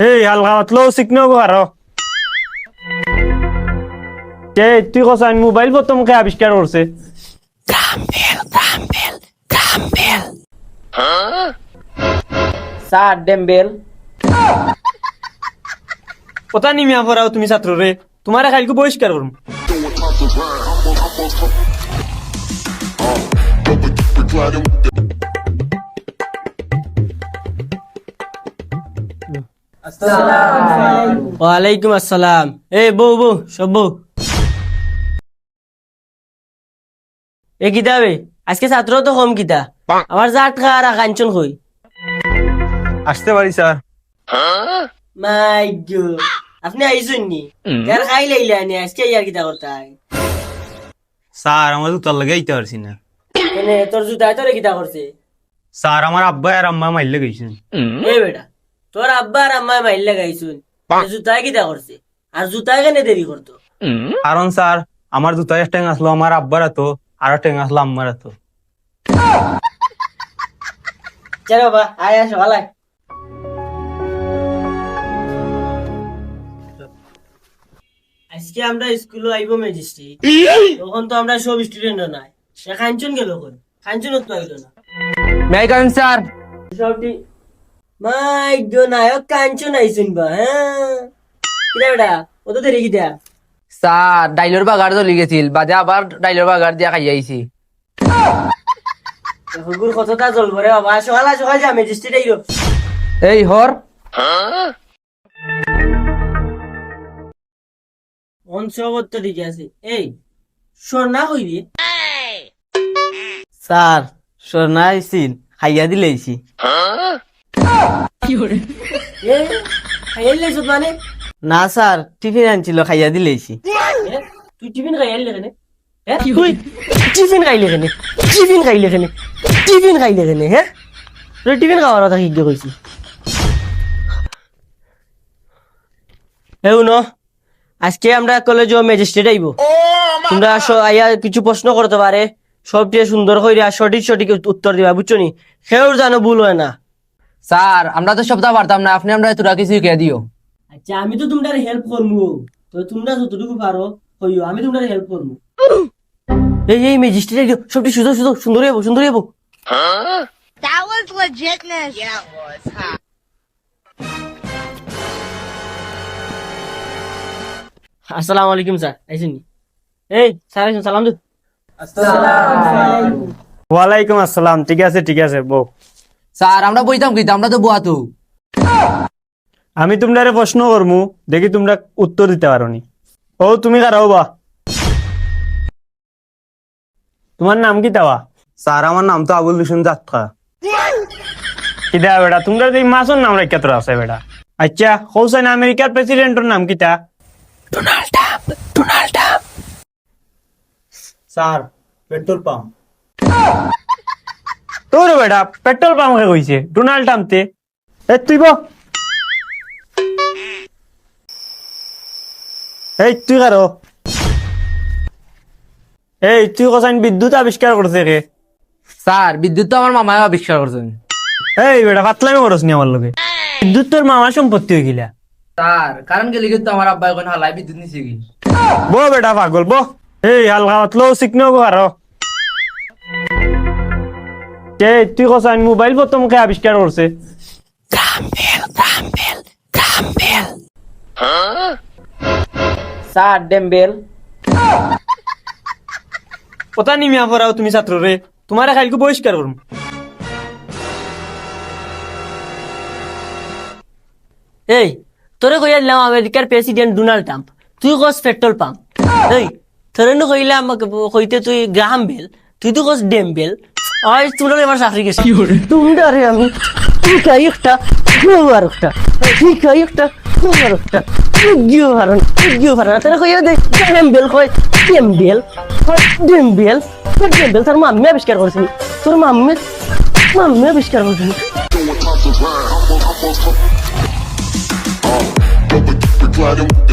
এই হালকা পাতলো শিখনো গো আরও কে তুই কসাইন মোবাইল প্রথম কে আবিষ্কার করছে স্যার ডেম্বেল কথা নিমিয়া পড়াও তুমি ছাত্র রে তোমার খাইলকে বহিষ্কার করুম ওয়ালাইকুম আসসালাম। এই বউ বউ সব বউ। এ কিতাবে আজকে ছাত্র তো কম কিতা। আমার যা আটকা আর কাঞ্চন কই। আসতে পারি স্যার মাই গড। আপনি আইসুন নি? যার খাই লাইলা নি? আজকে ইয়ার কিতা করতাই স্যার আমার জুতার লাগে আইতে পারছি না। এনে তোর জুতা তোরে কিতা করছে স্যার আমার আব্বা আর আম্মা মাইলে গেছেন এই বেটা। তোর আব্বা আর আম্মা মাইল লাগাইছুন। জুতা কিতা করছে আর জুতা কেন দেরি করতো? কারণ স্যার আমার জুতায় ট্যাং আসলো আমার আব্বার তো আর ট্যাং আসলো আম্মার তো চল বাবা আয় আসো ভালাই আজকে আমরা স্কুলে আইব ম্যাজিস্ট্রেট। তখন তো আমরা সব স্টুডেন্ট নাই। সে কাঞ্চন গেল কোন কাঞ্চন তো আইলো না। May come sir. সবটি মাই গো নায়ক কাঞ্চন আইছুন বা হ্যাঁ? কিরা বেটা? ও তো দেরি কিটা? স্যার ডাইলর বাগার বাদে আবার ডাইলর বাগার দিয়া খাই আইছি হুগুর কতটা জ্বলব রে বাবা সকাল সকাল যা ম্যাজিস্ট্রেট আইলো এই হর অঞ্চগত তো ঠিক আছে। এই সোনা কইবি স্যার সোনা আইসিন খাইয়া খাইয়াল লাইছ মানে না। স্যার টিফিন আনছিল খাইয়া তুই টিফিন তুই খাইলে কেনে? টিফিন খাইলে কেনে? টিফিন খাইলে কেনে হ্যাঁ তুই টিফিন খাওয়ার কথা কি কইছি? হেউ ন আজকে আমরা কলেজ ও ম্যাজিস্ট্রেট আইব। তোমরা আইয়া কিছু প্রশ্ন করতে পারে। সবটি সুন্দর কইরা সঠিক সঠিক উত্তর দিবা বুঝছ নি? সেও জানো ভুল হয় না। স্যার আমরা তো সপ্তাহ পারতাম না আপনি আমরা তোরা কিছু কে দিও? আচ্ছা আমি তো তোমরা হেল্প করব তো তোমরা যতটুকু পারো হইও আমি তোমরা হেল্প করব এই এই ম্যাজিস্ট্রেট সবটি সুন্দর সুন্দর সুন্দর হব সুন্দর হব That was legitness. Yeah, it was. Huh? আসসালামু আলাইকুম স্যার। আইসেন এই স্যার আইসেন সালাম দিন ওয়ালাইকুম আসসালাম। ঠিক আছে ঠিক আছে বউ। স্যার আমরা বইতাম কিন্তু আমরা তো বুয়াতো আমি তোমরা প্রশ্ন করমু দেখি তোমরা উত্তর দিতে পারো নি ও তুমি কারাও বা তোমার নাম কি তাওয়া? স্যার আমার নাম তো আবুল হোসেন যাত্রা কিতা বেটা? তোমরা এই মাসের নাম রেখা তোর আছে বেটা। আচ্ছা হোসেন আমেরিকার প্রেসিডেন্টের নাম কিতা Donald Trump Donald Trump. Sir petrol pump. তোর বেটা পেট্রোল পাম্প কইছে ডোনাল্ড ট্রাম্পতে। এ তুই বল এই তুই কারও? এই তুই কসাইন বিদ্যুৎ আবিষ্কার করছে কে? স্যার বিদ্যুৎ তো আমার মামায় আবিষ্কার করছেন। এই বেটা পাতলামি করস নি আমার লগে। বিদ্যুৎ তোর মামার সম্পত্তি হয়ে গিলা। স্যার কারণ গেলে কিন্তু আমার আব্বা এখন হালাই বিদ্যুৎ নিছে কি? বো বেটা পাগল বো এই হালকা পাতলো গো আরও কে তুই কসাইন মোবাইল প্রথম কে আবিষ্কার করছে। Sir dumbbell. কথা নিমিয়া পড়াও তুমি ছাত্র রে? তোমার খাইলকে বহিষ্কার করুম। এই তোরে কইয়া দিলাম আমেরিকার প্রেসিডেন্ট ডোনাল্ড ট্রাম্প তুই কস পেট্রোল পাম্প এই তোরে কইলাম আমাকে কইতে তুই গ্রাহাম বেল তুই তো কস ডেম বেল আজ তোমরা এবার চাকরি গেছে তোমরা রে আমি তুই খাই একটা আর একটা তুই খাই একটা আর একটা গিয়ে হারন গিয়ে হারন তোরে কইয়া দে ডেম বেল কই dumbbell dumbbell dumbbell তোর মাম্মি আবিষ্কার করছিনি তোর মাম্মি মাম্মি আবিষ্কার করছিনি gliding